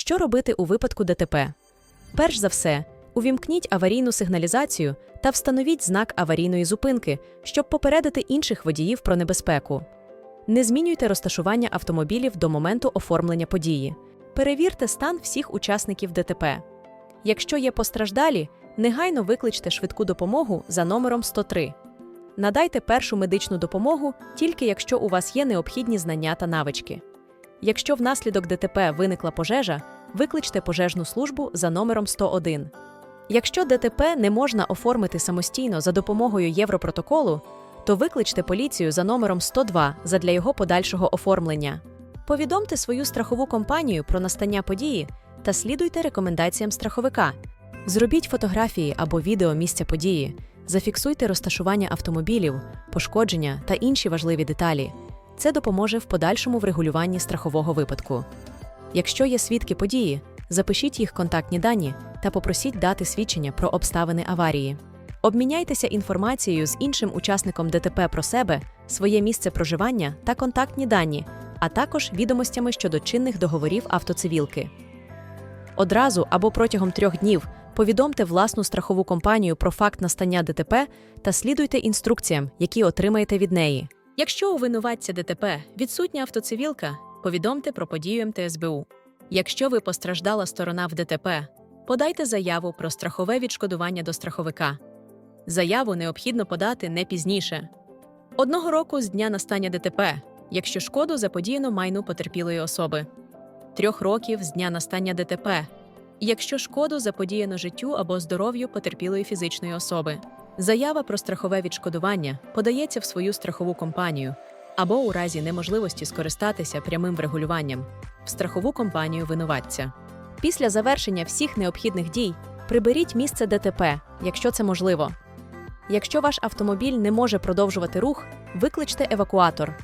Що робити у випадку ДТП? Перш за все, увімкніть аварійну сигналізацію та встановіть знак аварійної зупинки, щоб попередити інших водіїв про небезпеку. Не змінюйте розташування автомобілів до моменту оформлення події. Перевірте стан всіх учасників ДТП. Якщо є постраждалі, негайно викличте швидку допомогу за номером 103. Надайте першу медичну допомогу тільки якщо у вас є необхідні знання та навички. Якщо внаслідок ДТП виникла пожежа, викличте пожежну службу за номером 101. Якщо ДТП не можна оформити самостійно за допомогою Європротоколу, то викличте поліцію за номером 102 задля його подальшого оформлення. Повідомте свою страхову компанію про настання події та слідуйте рекомендаціям страховика. Зробіть фотографії або відео місця події, зафіксуйте розташування автомобілів, пошкодження та інші важливі деталі. Це допоможе в подальшому врегулюванні страхового випадку. Якщо є свідки події, запишіть їх контактні дані та попросіть дати свідчення про обставини аварії. Обміняйтеся інформацією з іншим учасником ДТП про себе, своє місце проживання та контактні дані, а також відомостями щодо чинних договорів автоцивілки. Одразу або протягом трьох днів повідомте власну страхову компанію про факт настання ДТП та слідуйте інструкціям, які отримаєте від неї. Якщо у винуватця ДТП відсутня автоцивілка, повідомте про подію МТСБУ. Якщо ви постраждала сторона в ДТП, подайте заяву про страхове відшкодування до страховика. Заяву необхідно подати не пізніше. Одного року з дня настання ДТП, якщо шкоду заподіяно майну потерпілої особи. Трьох років з дня настання ДТП, якщо шкоду заподіяно життю або здоров'ю потерпілої фізичної особи. Заява про страхове відшкодування подається в свою страхову компанію або у разі неможливості скористатися прямим врегулюванням в страхову компанію винуватця. Після завершення всіх необхідних дій приберіть місце ДТП, якщо це можливо. Якщо ваш автомобіль не може продовжувати рух, викличте евакуатор